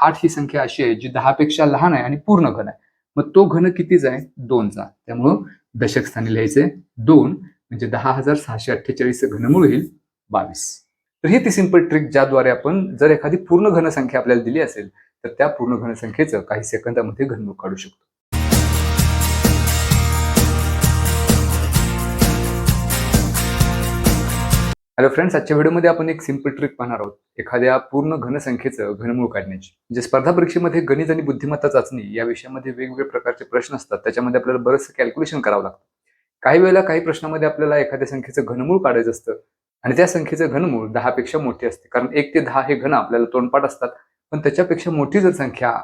आठ ही संख्या अशी आहे जी दहा पेक्षा लहान आहे आणि पूर्ण घन आहे. मग तो घन कितीचा आहे? दोनचा त्यामुळं दशक स्थानी लिहायचे दोन म्हणजे दहा हजार सहाशे अठ्ठेचाळीस घनमूळ येईल बावीस. तर ही ती सिंपल ट्रिक ज्याद्वारे आपण जर एखादी पूर्ण घनसंख्या आपल्याला दिली असेल तर त्या पूर्ण घनसंख्येचं काही सेकंदामध्ये घनमूळ काढू शकतो. हॅलो फ्रेंड्स आजच्या व्हिडिओमध्ये आपण एक सिंपल ट्रिक पाहणार आहोत. एखाद्या पूर्ण घनसंख्येचं घनमूळ काढण्याची. म्हणजे स्पर्धा परीक्षेमध्ये गणित आणि बुद्धिमत्ता चाचणी या विषयामध्ये वेगवेगळे प्रकारचे प्रश्न असतात त्याच्यामध्ये आपल्याला बरंचसं कॅल्क्युलेशन करावं लागतं. काही वेळेला काही प्रश्नामध्ये आपल्याला एखाद्या संख्येचं घनमूळ काढायचं असतं आणि त्या संख्येचं घनमूळ दहा पेक्षा मोठे असते. कारण एक ते दहा हे घन आपल्याला तोंडपाठ असतात. पण त्याच्यापेक्षा मोठी जर संख्या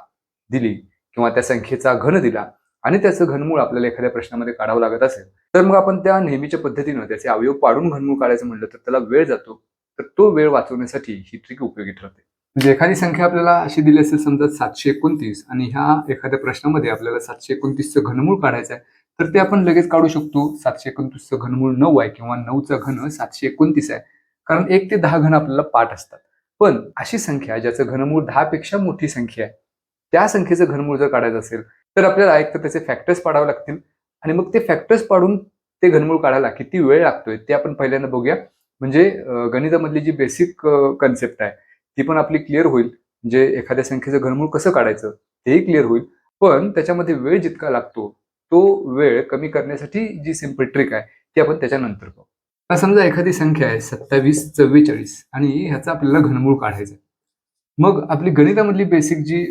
दिली किंवा त्या संख्येचा घन दिला आणि त्याचं घनमूळ आपल्याला एखाद्या प्रश्नामध्ये काढावं लागत असेल तर मग आपण त्या नेहमीच्या पद्धतीनं त्याचे अवयव पाडून घनमूळ काढायचं म्हटलं तर त्याला वेळ जातो. तर तो वेळ वाचवण्यासाठी ही ट्रिक उपयोगी ठरते. म्हणजे एखादी संख्या आपल्याला अशी दिली असेल समजा सातशे एकोणतीस आणि ह्या एखाद्या प्रश्नामध्ये आपल्याला सातशे एकोणतीसचं घनमूळ काढायचं आहे तर ते आपण लगेच काढू शकतो. सातशे एकोणतीसचं घनमूळ नऊ आहे किंवा नऊचा घन सातशे एकोणतीस आहे कारण एक ते दहा घन आपल्याला पाठ असतात. पण अशी संख्या ज्याचं घनमूळ दहा पेक्षा मोठी संख्या आहे त्या संख्येचं घनमूळ जर काढायचं असेल तर आपल्याला एक तर त्याचे फॅक्टर्स पाडावे लागतील. आणि मग ते फॅक्टर्स पाडून ते घनमूळ काढायला किती वेळ लागतोय ते आपण पहिल्यांदा बघूया. म्हणजे गणितामधली जी बेसिक कन्सेप्ट आहे ती पण आपली क्लिअर होईल. म्हणजे एखाद्या संख्येचं घनमूळ कसं काढायचं तेही क्लिअर होईल. पण त्याच्यामध्ये वेळ जितका लागतो तो वेळ कमी करण्यासाठी जी सिंपल ट्रिक आहे ती आपण त्याच्यानंतर पाहू. आता समजा एखादी संख्या आहे सत्तावीस चव्वेचाळीस आणि ह्याचा आपल्याला घनमूळ काढायचं आहे. मग आपली गणितामधली बेसिक जी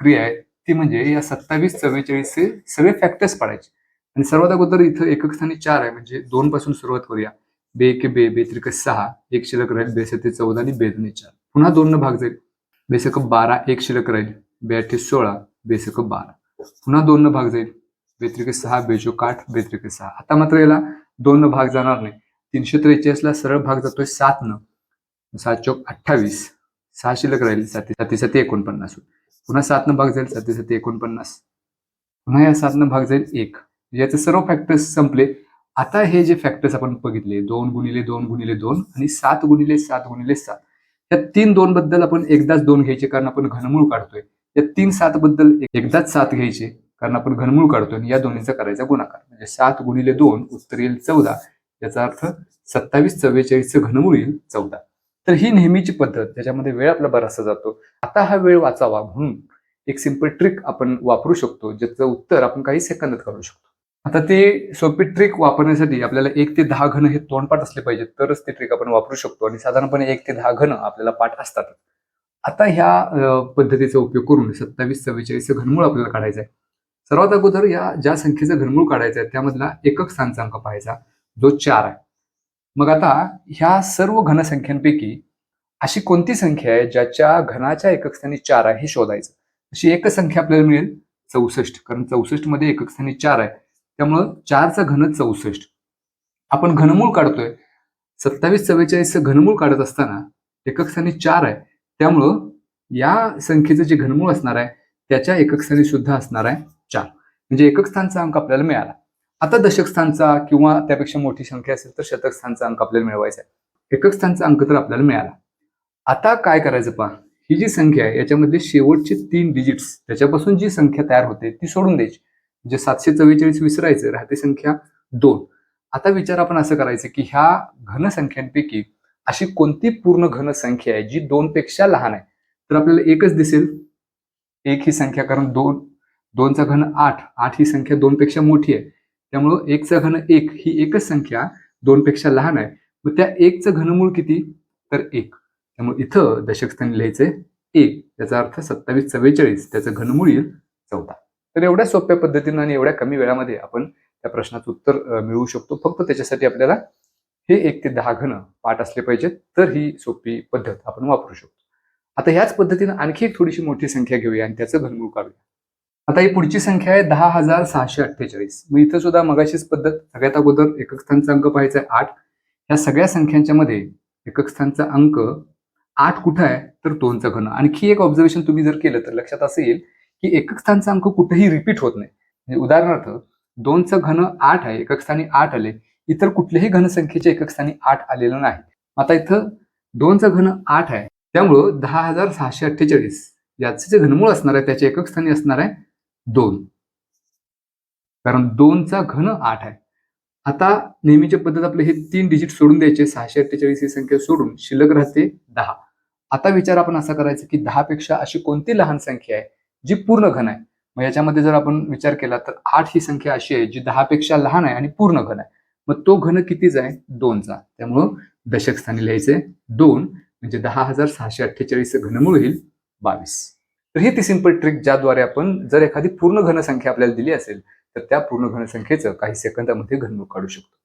क्रिया आहे ती म्हणजे या सत्तावीस चव्वेचाळीसचे सगळे फॅक्टर्स पाडायचे आणि सर्वात अगोदर इथं एकक स्थानी चार आहे म्हणजे दोन पासून सुरुवात करूया. बे एक बे बे त्रिक सहा एक शिल्लक राहील बेसते चौदा आणि बेदने चार. पुन्हा दोन भाग जाईल. बेसक बारा एक शिल्लक राहील. बे अठ्ठे सोळा बेसक बारा. पुन्हा दोन भाग जाईल. बेत्रिक सहा बेचोक आठ बेत्रिक सहा. आता मात्र याला दोन भाग जाणार नाही. तीनशे त्रेचाळीसला सरळ भाग जातोय सात न. सात चौक अठ्ठावीस. सहा शिल्लक राहील साती साती साती एकोणपन्नास. पुन्हा सातनं भाग जाईल साती साती एकोणपन्नास. पुन्हा या सातनं भाग जाईल एक. याचे सर्व फॅक्टर्स संपले. आता हे जे फॅक्टर्स आपण बघितले दोन गुणिले दोन गुणिले दोन आणि सात गुणिले सात गुणिले सात. या तीन दोन बद्दल आपण एकदाच दोन घ्यायचे कारण आपण घनमूळ काढतोय. या तीन सात बद्दल एकदाच सात घ्यायचे कारण आपण घनमूळ काढतोय आणि या दोन्हीचा करायचा गुणाकार. म्हणजे सात गुणिले दोन उत्तर येईल चौदा. याचा अर्थ सत्तावीस चव्वेचाळीसचं घनमूळ येईल चौदा. तर ही नेहमीची पद्धत ज्याच्यामध्ये वेळ आपला बराचसा जातो. आता हा वेळ वाचावा म्हणून एक सिंपल ट्रिक आपण वापरू शकतो ज्याचं उत्तर आपण काही सेकंदात काढू शकतो. आता ते सोपी ट्रिक वापरण्यासाठी आपल्याला एक ते दहा घन हे तोंडपाठ असले पाहिजे तरच ते ट्रिक आपण वापरू शकतो. आणि साधारणपणे एक ते दहा घन आपल्याला पाठ असतात. आता ह्या पद्धतीचा उपयोग करून सत्तावीस चव्वेचाळीस घनमूळ आपल्याला काढायचं आहे सर्वात अगोदर या ज्या संख्येचं घनमूळ काढायचं आहे त्यामधला एकक स्थानचा अंक पाहायचा जो चार आहे. मग आता ह्या सर्व घनसंख्यांपैकी अशी कोणती संख्या आहे ज्याच्या घनाच्या एककस्थानी चार आहे हे शोधायचं? अशी एकच संख्या आपल्याला मिळेल चौसष्ट. कारण चौसष्टमध्ये एकक स्थानी चार आहे. त्यामुळं चारचा घन चौसष्ट. आपण घनमूळ काढतोय. सत्तावीस चव्वेचाळीसचं घनमूळ काढत असताना एककस्थानी चार आहे. त्यामुळं या संख्येचं जे घनमूळ असणार आहे त्याच्या एककस्थानी सुद्धा असणार आहे चार. म्हणजे एककस्थानचा अंक आपल्याला मिळाला. आता दशक स्थानचा किंवा त्यापेक्षा मोठी संख्या असेल तर शतक स्थानचा अंक आपल्याला मिळवायचा आहे. एकक स्थानचा अंक तर आपल्याला मिळाला. आता काय करायचं पहा? ही जी संख्या आहे याच्यामधले शेवटचे तीन डिजिट्स त्याच्यापासून जी संख्या तयार होते ती सोडून द्यायची. म्हणजे सातशे चव्वेचाळीस विसरायचं राहते संख्या दोन. आता विचार आपण असं करायचं की ह्या घन संख्यांपैकी अशी कोणती पूर्ण घन संख्या आहे जी दोन पेक्षा लहान आहे? तर आपल्याला एकच दिसेल. एक ही संख्या कारण दोन. दोनचा घन आठ. आठ ही संख्या दोन पेक्षा मोठी आहे. त्यामुळं एकचा घन एक ही एकच संख्या दोनपेक्षा लहान आहे. मग त्या एकचं घनमूळ किती? तर एक. त्यामुळे इथं दशकस्थानी लिहायचंय एक. त्याचा अर्थ सत्तावीस चव्वेचाळीस. त्याचं घनमूळ येईल चौदा. तर एवढ्या सोप्या पद्धतीनं आणि एवढ्या कमी वेळामध्ये आपण त्या प्रश्नाचं उत्तर मिळवू शकतो. फक्त त्याच्यासाठी आपल्याला हे एक ते दहा घन पाठ असले पाहिजेत. तर ही सोपी पद्धत आपण वापरू शकतो. आता ह्याच पद्धतीनं आणखी एक थोडीशी मोठी संख्या घेऊया आणि त्याचं घनमूळ काढूया. आता ही पुढची संख्या आहे दहा हजार सहाशे अठ्ठेचाळीस. मग इथं सुद्धा मगाशीच पद्धत सगळ्यात अगोदर एकक स्थानचा अंक पाहायचा आहे आठ. या सगळ्या संख्यांच्या मध्ये एकक स्थानचा अंक आठ कुठं आहे? तर दोनचा घन. आणखी एक ऑब्झर्वेशन तुम्ही जर केलं तर लक्षात असं येईल की एकक स्थानचा अंक कुठेही रिपीट होत नाही. म्हणजे उदाहरणार्थ दोनचं घन आठ आहे एकक स्थानी आठ आले. इतर कुठल्याही घनसंख्येच्या एकक स्थानी आठ आलेलं नाही. आता इथं दोनचं घन आठ आहे. त्यामुळं दहा हजार सहाशे अठ्ठेचाळीस. याचं जे घनमूळ असणार आहे त्याचे एकक स्थानी असणार आहे दोन. कारण दोनचा घन आठ आहे. आता नेहमीची पद्धत आपले हे तीन डिजिट सोडून द्यायचे सहाशे अठ्ठेचाळीस ही संख्या सोडून शिल्लक राहते दहा. आता विचार आपण असा करायचा की दहा पेक्षा अशी कोणती लहान संख्या आहे जी पूर्ण घन आहे? मग याच्यामध्ये जर आपण विचार केला तर आठ ही संख्या अशी आहे जी दहा पेक्षा लहान आहे आणि पूर्ण घन आहे. मग तो घन कितीचा आहे? दोनचा. त्यामुळं दशक स्थानी लिहायचे दोन म्हणजे दहा हजार सहाशे अठ्ठेचाळीस घनमूळ होईल बावीस. तर ही ती सिंपल ट्रिक ज्याद्वारे आपण जर एखादी पूर्ण घनसंख्या आपल्याला दिली असेल तर त्या पूर्ण घनसंख्येचं काही सेकंदामध्ये घनमुख काढू शकतो.